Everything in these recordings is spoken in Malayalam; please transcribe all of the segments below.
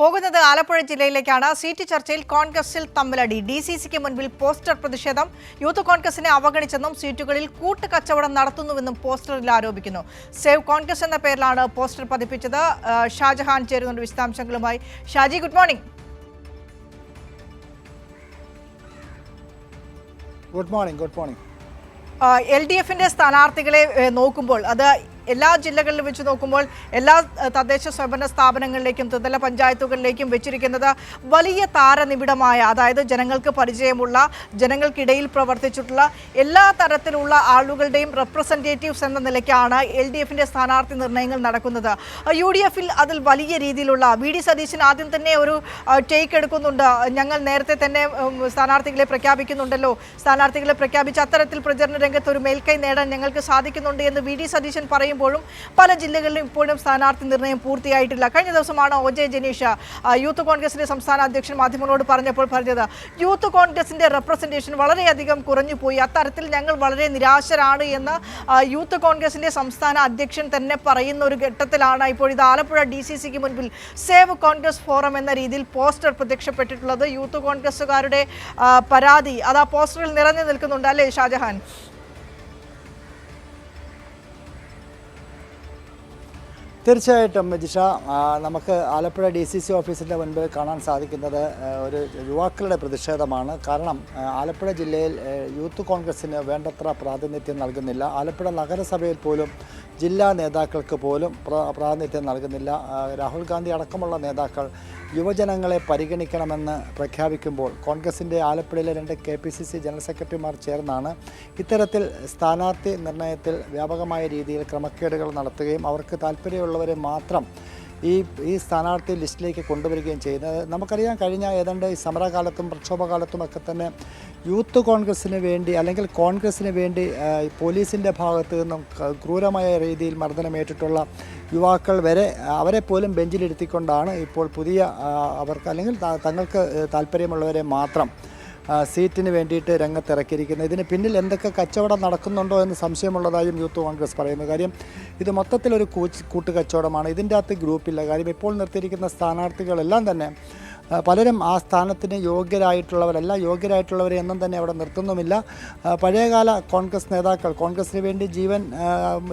പോകുന്നത് ആലപ്പുഴ ജില്ലയിലേക്കാണ്. സീറ്റ് ചർച്ചയിൽ കോൺഗ്രസിൽ തമ്മിലടി. ഡി സി സിക്ക് മുൻപിൽ പോസ്റ്റർ പ്രതിഷേധം. യൂത്ത് കോൺഗ്രസിനെ അവഗണിച്ചെന്നും സീറ്റുകളിൽ കൂട്ടുകച്ചവടം നടത്തുന്നുവെന്നും പോസ്റ്ററിൽ ആരോപിക്കുന്നു. സേവ് കോൺഗ്രസ് എന്ന പേരിലാണ് പോസ്റ്റർ പതിപ്പിച്ചത്. ഷാജഹാൻ ചേരുന്നുണ്ട് വിശദാംശങ്ങളുമായി. Shaji good morning. Good morning good morning. L D എഫിന്റെ സ്ഥാനാർത്ഥികളെ നോക്കുമ്പോൾ അത് എല്ലാ ജില്ലകളിലും വെച്ച് നോക്കുമ്പോൾ എല്ലാ തദ്ദേശ സ്വയംഭരണ സ്ഥാപനങ്ങളിലേക്കും ത്രിതല പഞ്ചായത്തുകളിലേക്കും വെച്ചിരിക്കുന്നത് വലിയ താരനിബിഡമായ അതായത് ജനങ്ങൾക്ക് പരിചയമുള്ള ജനങ്ങൾക്കിടയിൽ പ്രവർത്തിച്ചിട്ടുള്ള എല്ലാ തരത്തിലുള്ള ആളുകളുടെയും റെപ്രസെന്റേറ്റീവ്സ് എന്ന നിലയ്ക്കാണ് എൽ ഡി എഫിന്റെ സ്ഥാനാർത്ഥി നിർണയങ്ങൾ നടക്കുന്നത്. യു ഡി എഫിൽ അതിൽ വലിയ രീതിയിലുള്ള വി ഡി സതീശൻ ആദ്യം തന്നെ ഒരു ടേക്ക് എടുക്കുന്നുണ്ട്. ഞങ്ങൾ നേരത്തെ തന്നെ സ്ഥാനാർത്ഥികളെ പ്രഖ്യാപിക്കുന്നുണ്ടല്ലോ. സ്ഥാനാർത്ഥികളെ പ്രഖ്യാപിച്ച് അത്തരത്തിൽ പ്രചരണ രംഗത്ത് ഒരു മേൽക്കൈ നേടാൻ ഞങ്ങൾക്ക് സാധിക്കുന്നുണ്ട് എന്ന് വി ഡി സതീശൻ പറയുമ്പോഴും പല ജില്ലകളിലും ഇപ്പോഴും സ്ഥാനാർത്ഥി നിർണയം പൂർത്തിയായിട്ടില്ല. കഴിഞ്ഞ ദിവസമാണ് ഒ ജെ ജനീഷ യൂത്ത് കോൺഗ്രസിന്റെ സംസ്ഥാന അധ്യക്ഷൻ മാധ്യമങ്ങളോട് പറഞ്ഞപ്പോൾ പറഞ്ഞത് യൂത്ത് കോൺഗ്രസിന്റെ റെപ്രസെന്റേഷൻ വളരെയധികം കുറഞ്ഞു പോയി അത്തരത്തിൽ ഞങ്ങൾ വളരെ നിരാശരാണ് എന്ന് യൂത്ത് കോൺഗ്രസിന്റെ സംസ്ഥാന അധ്യക്ഷൻ തന്നെ പറയുന്ന ഒരു ഘട്ടത്തിലാണ് ഇപ്പോൾ ഇത്. ആലപ്പുഴ ഡി സി സിക്ക് മുൻപിൽ സേവ് കോൺഗ്രസ് ഫോറം എന്ന രീതിയിൽ പോസ്റ്റർ പ്രത്യക്ഷപ്പെട്ടിട്ടുള്ളത് യൂത്ത് കോൺഗ്രസുകാരുടെ പരാതി. അത് ആ പോസ്റ്ററിൽ നിറഞ്ഞു നിൽക്കുന്നുണ്ട് അല്ലേ ഷാജഹാൻ? തീർച്ചയായിട്ടും ജിഷ നമുക്ക് ആലപ്പുഴ ഡി സി സി ഓഫീസിന്റെ മുൻപിൽ കാണാൻ സാധിക്കുന്നത് ഒരു യുവാക്കളുടെ പ്രതിഷേധമാണ്. കാരണം ആലപ്പുഴ ജില്ലയിൽ യൂത്ത് കോൺഗ്രസ്സിന് വേണ്ടത്ര പ്രാതിനിധ്യം നൽകുന്നില്ല. ആലപ്പുഴ നഗരസഭയിൽ പോലും ജില്ലാ നേതാക്കൾക്ക് പോലും പ്ര- പ്രാതിനിധ്യം നൽകുന്നില്ല. രാഹുൽ ഗാന്ധി അടക്കമുള്ള നേതാക്കൾ യുവജനങ്ങളെ പരിഗണിക്കണമെന്ന് പ്രഖ്യാപിക്കുമ്പോൾ കോൺഗ്രസിന്റെ ആലപ്പുഴയിലെ രണ്ട് K P C C general സെക്രട്ടറിമാർ ചേർന്നാണ് ഇത്തരത്തിൽ സ്ഥാനാർത്ഥി നിർണയത്തിൽ വ്യാപകമായ രീതിയിൽ ക്രമക്കേടുകൾ നടത്തുകയും അവർക്ക് താല്പര്യമുള്ളവരെ മാത്രം ഈ ഈ സ്ഥാനാർത്ഥി ലിസ്റ്റിലേക്ക് കൊണ്ടുവരികയും ചെയ്യുന്നത്. നമുക്കറിയാം കഴിഞ്ഞ ഏതാണ്ട് ഈ സമരകാലത്തും പ്രക്ഷോഭകാലത്തും ഒക്കെ തന്നെ യൂത്ത് കോൺഗ്രസ്സിന് വേണ്ടി അല്ലെങ്കിൽ കോൺഗ്രസ്സിന് വേണ്ടി പോലീസിന്റെ ഭാഗത്ത് നിന്നും ക്രൂരമായ രീതിയിൽ മർദ്ദനമേറ്റിട്ടുള്ള യുവാക്കൾ വരെ അവരെ പോലും ബെഞ്ചിലിരുത്തിക്കൊണ്ടാണ് ഇപ്പോൾ പുതിയ അവർക്ക് അല്ലെങ്കിൽ തങ്ങൾക്ക് താല്പര്യമുള്ളവരെ മാത്രം സീറ്റിന് വേണ്ടിയിട്ട് രംഗത്തിറക്കിയിരിക്കുന്നത് ഇതിന് പിന്നിൽ എന്തൊക്കെ കച്ചവടം നടക്കുന്നുണ്ടോ എന്ന് സംശയമുള്ളതായും യൂത്ത് കോൺഗ്രസ് പറയുന്നു. കാര്യം ഇത് മൊത്തത്തിലൊരു കൂച്ച് കൂട്ടുകച്ചവടമാണ്. ഇതിന്റെ അകത്ത് ഗ്രൂപ്പില്ല. കാര്യം ഇപ്പോൾ നിർത്തിയിരിക്കുന്ന സ്ഥാനാർത്ഥികളെല്ലാം തന്നെ പലരും ആ സ്ഥാനത്തിന് യോഗ്യരായിട്ടുള്ളവരല്ല യോഗ്യരായിട്ടുള്ളവരെ എന്നും തന്നെ അവിടെ നിർത്തുന്നുമില്ല. പഴയകാല കോൺഗ്രസ് നേതാക്കൾ കോൺഗ്രസിന് വേണ്ടി ജീവൻ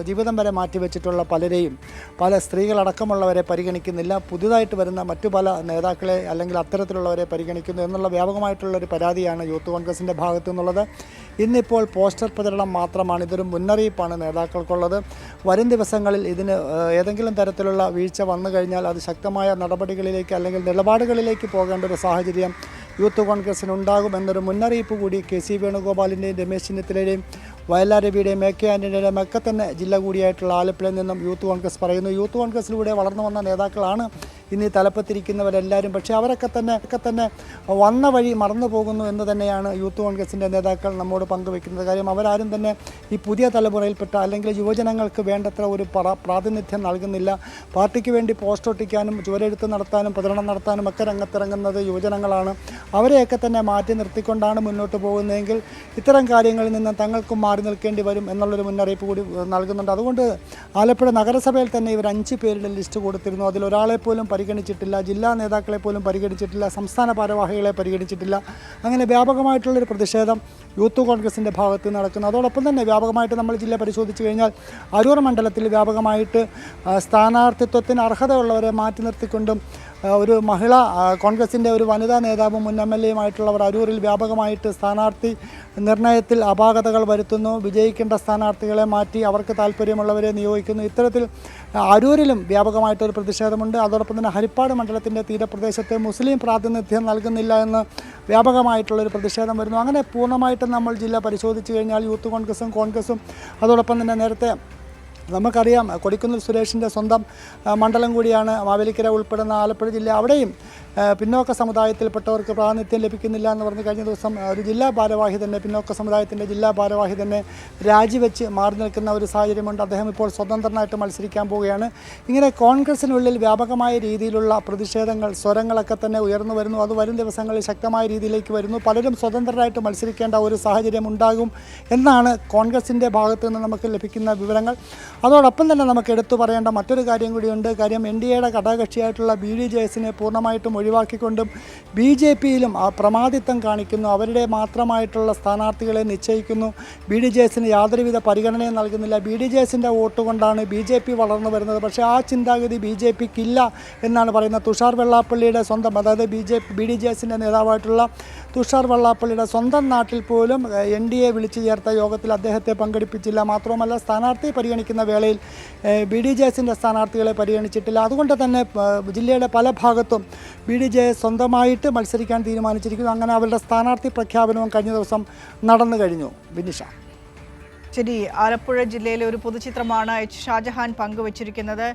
ജീവിതം വരെ മാറ്റിവെച്ചിട്ടുള്ള പലരെയും പല സ്ത്രീകളടക്കമുള്ളവരെ പരിഗണിക്കുന്നില്ല. പുതുതായിട്ട് വരുന്ന മറ്റു പല നേതാക്കളെ അല്ലെങ്കിൽ അത്തരത്തിലുള്ളവരെ പരിഗണിക്കുന്നു എന്നുള്ള വ്യാപകമായിട്ടുള്ളൊരു പരാതിയാണ് യൂത്ത് കോൺഗ്രസിന്റെ ഭാഗത്തു നിന്നുള്ളത് ഇന്നിപ്പോൾ പോസ്റ്റർ പ്രചരണം മാത്രമാണ് ഇതൊരു മുന്നറിയിപ്പാണ് നേതാക്കൾക്കുള്ളത്. വരും ദിവസങ്ങളിൽ ഇതിന് ഏതെങ്കിലും തരത്തിലുള്ള വീഴ്ച വന്നു കഴിഞ്ഞാൽ അത് ശക്തമായ നടപടികളിലേക്ക് അല്ലെങ്കിൽ നിലപാടുകളിലേക്ക് പോകേണ്ട ഒരു സാഹചര്യം യൂത്ത് കോൺഗ്രസിന് ഉണ്ടാകുമെന്നൊരു മുന്നറിയിപ്പ് കൂടി കെ സി വേണുഗോപാലിന്റെയും രമേശ് ചെന്നിത്തലയുടെയും വയലാർ രവിയുടെയും എ കെ ആന്റണിയുടെയും ഒക്കെ തന്നെ ജില്ല കൂടിയായിട്ടുള്ള ആലപ്പുഴയിൽ നിന്നും യൂത്ത് കോൺഗ്രസ് പറയുന്നു. യൂത്ത് കോൺഗ്രസിലൂടെ വളർന്നു വന്ന നേതാക്കളാണ് ഇന്ന് ഈ തലപ്പത്തിരിക്കുന്നവരെല്ലാവരും പക്ഷേ അവരൊക്കെ തന്നെ ഒക്കെ തന്നെ വന്ന വഴി മറന്നു പോകുന്നു എന്ന് തന്നെയാണ് യൂത്ത് കോൺഗ്രസിന്റെ നേതാക്കൾ നമ്മോട് പങ്കുവെക്കുന്നത്. കാര്യം അവരാരും തന്നെ ഈ പുതിയ തലമുറയിൽപ്പെട്ട അല്ലെങ്കിൽ യുവജനങ്ങൾക്ക് വേണ്ടത്ര ഒരു പ്ര- പ്രാതിനിധ്യം നൽകുന്നില്ല. പാർട്ടിക്ക് വേണ്ടി പോസ്റ്റ് ഒട്ടിക്കാനും ചുവരെഴുത്ത് നടത്താനും പ്രചരണം നടത്താനും ഒക്കെ രംഗത്തിറങ്ങുന്നത് യുവജനങ്ങളാണ്. അവരെയൊക്കെ തന്നെ മാറ്റി നിർത്തിക്കൊണ്ടാണ് മുന്നോട്ട് പോകുന്നതെങ്കിൽ ഇത്തരം കാര്യങ്ങളിൽ നിന്ന് തങ്ങൾക്കും മാറി നിൽക്കേണ്ടി വരും എന്നുള്ളൊരു മുന്നറിയിപ്പ് കൂടി നൽകുന്നുണ്ട്. അതുകൊണ്ട് ആലപ്പുഴ നഗരസഭയിൽ തന്നെ ഇവർ അഞ്ച് പേരുടെ ലിസ്റ്റ് കൊടുത്തിരുന്നു. അതിൽ ഒരാളെ പോലും പരിഗണിച്ചിട്ടില്ല ജില്ലാ നേതാക്കളെ പോലും പരിഗണിച്ചിട്ടില്ല സംസ്ഥാന ഭാരവാഹികളെ പരിഗണിച്ചിട്ടില്ല. അങ്ങനെ വ്യാപകമായിട്ടുള്ളൊരു പ്രതിഷേധം യൂത്ത് കോൺഗ്രസിന്റെ ഭാഗത്ത് നടക്കുന്നു. അതോടൊപ്പം തന്നെ വ്യാപകമായിട്ട് നമ്മൾ ജില്ല പരിശോധിച്ച് കഴിഞ്ഞാൽ അരൂർ മണ്ഡലത്തിൽ വ്യാപകമായിട്ട് സ്ഥാനാർത്ഥിത്വത്തിന് അർഹതയുള്ളവരെ മാറ്റി നിർത്തിക്കൊണ്ടും ഒരു മഹിള കോൺഗ്രസിന്റെ ഒരു വനിതാ നേതാവും മുൻ എം എൽ എയുമായിട്ടുള്ളവർ അരൂരിൽ വ്യാപകമായിട്ട് സ്ഥാനാർത്ഥി നിർണയത്തിൽ അപാകതകൾ വരുത്തുന്നു. വിജയിക്കേണ്ട സ്ഥാനാർത്ഥികളെ മാറ്റി അവർക്ക് താല്പര്യമുള്ളവരെ നിയോഗിക്കുന്നു. ഇത്തരത്തിൽ അരൂരിലും വ്യാപകമായിട്ടൊരു പ്രതിഷേധമുണ്ട്. അതോടൊപ്പം തന്നെ ഹരിപ്പാട് മണ്ഡലത്തിന്റെ തീരപ്രദേശത്ത് മുസ്ലിം പ്രാതിനിധ്യം നൽകുന്നില്ല എന്ന് വ്യാപകമായിട്ടുള്ളൊരു പ്രതിഷേധം വരുന്നു. അങ്ങനെ പൂർണമായിട്ടും നമ്മൾ ജില്ല പരിശോധിച്ച് കഴിഞ്ഞാൽ യൂത്ത് കോൺഗ്രസും കോൺഗ്രസും അതോടൊപ്പം തന്നെ നേരത്തെ നമുക്കറിയാം കൊടിക്കുന്നിൽ സുരേഷിന്റെ സ്വന്തം മണ്ഡലം കൂടിയാണ് മാവേലിക്കര ഉൾപ്പെടുന്ന ആലപ്പുഴ ജില്ല. അവിടെയും പിന്നോക്ക സമുദായത്തിൽപ്പെട്ടവർക്ക് പ്രാതിനിധ്യം ലഭിക്കുന്നില്ല എന്ന് പറഞ്ഞ് കഴിഞ്ഞ ദിവസം ഒരു ജില്ലാ ഭാരവാഹി തന്നെ പിന്നോക്ക സമുദായത്തിന്റെ ജില്ലാ ഭാരവാഹി തന്നെ രാജിവെച്ച് മാറി നിൽക്കുന്ന ഒരു സാഹചര്യമുണ്ട്. അദ്ദേഹം ഇപ്പോൾ സ്വതന്ത്രനായിട്ട് മത്സരിക്കാൻ പോവുകയാണ്. ഇങ്ങനെ കോൺഗ്രസിനുള്ളിൽ വ്യാപകമായ രീതിയിലുള്ള പ്രതിഷേധങ്ങൾ സ്വരങ്ങളൊക്കെ തന്നെ ഉയർന്നു വരുന്നു. അത് വരും ദിവസങ്ങളിൽ ശക്തമായ രീതിയിലേക്ക് വരുന്നു. പലരും സ്വതന്ത്രരായിട്ട് മത്സരിക്കേണ്ട ഒരു സാഹചര്യം ഉണ്ടാകും എന്നാണ് കോൺഗ്രസിന്റെ ഭാഗത്തു നിന്ന് നമുക്ക് ലഭിക്കുന്ന വിവരങ്ങൾ. അതോടൊപ്പം തന്നെ നമുക്ക് എടുത്തു പറയേണ്ട മറ്റൊരു കാര്യം കൂടിയുണ്ട്. കാര്യം എൻ ഡി എയുടെ ഘടകകക്ഷിയായിട്ടുള്ള ബി ഡി ജെ എസിനെ പൂർണമായിട്ടും ഒഴിവാക്കിക്കൊണ്ടും ബി ജെ പിയിലും പ്രമാദിത്വം കാണിക്കുന്നു. അവരുടെ മാത്രമായിട്ടുള്ള സ്ഥാനാർത്ഥികളെ നിശ്ചയിക്കുന്നു. ബി ഡി ജെ എസിന് യാതൊരുവിധ പരിഗണനയും നൽകുന്നില്ല. ബി ഡി ജെ എസിന്റെ വോട്ട് കൊണ്ടാണ് ബി ജെ പി വളർന്നു വരുന്നത്. പക്ഷേ ആ ചിന്താഗതി ബി ജെ പിക്കില്ല എന്നാണ് പറയുന്നത്. തുഷാർ വെള്ളാപ്പള്ളിയുടെ സ്വന്തം അതായത് B J B D J എസിന്റെ നേതാവായിട്ടുള്ള തുഷാർ വെള്ളാപ്പള്ളിയുടെ സ്വന്തം നാട്ടിൽ പോലും എൻ ഡി എ വിളിച്ചു ചേർത്ത യോഗത്തിൽ അദ്ദേഹത്തെ പങ്കെടുപ്പിച്ചില്ല. മാത്രവുമല്ല സ്ഥാനാർത്ഥി പരിഗണിക്കുന്ന വേളയിൽ ബി ഡി ജെ എസിന്റെ സ്ഥാനാർത്ഥികളെ പരിഗണിച്ചിട്ടില്ല. അതുകൊണ്ട് തന്നെ ജില്ലയുടെ പല ഭാഗത്തും ബി ഡി ജെ എസ് സ്വന്തമായിട്ട് മത്സരിക്കാൻ തീരുമാനിച്ചിരിക്കുന്നു. അങ്ങനെ അവരുടെ സ്ഥാനാർത്ഥി പ്രഖ്യാപനവും കഴിഞ്ഞ ദിവസം നടന്നു കഴിഞ്ഞു. ബിനിഷ. ശരി ആലപ്പുഴ ജില്ലയിലെ ഒരു പൊതുചിത്രമാണ് എച്ച് ഷാജഹാൻ പങ്കുവച്ചിരിക്കുന്നത്.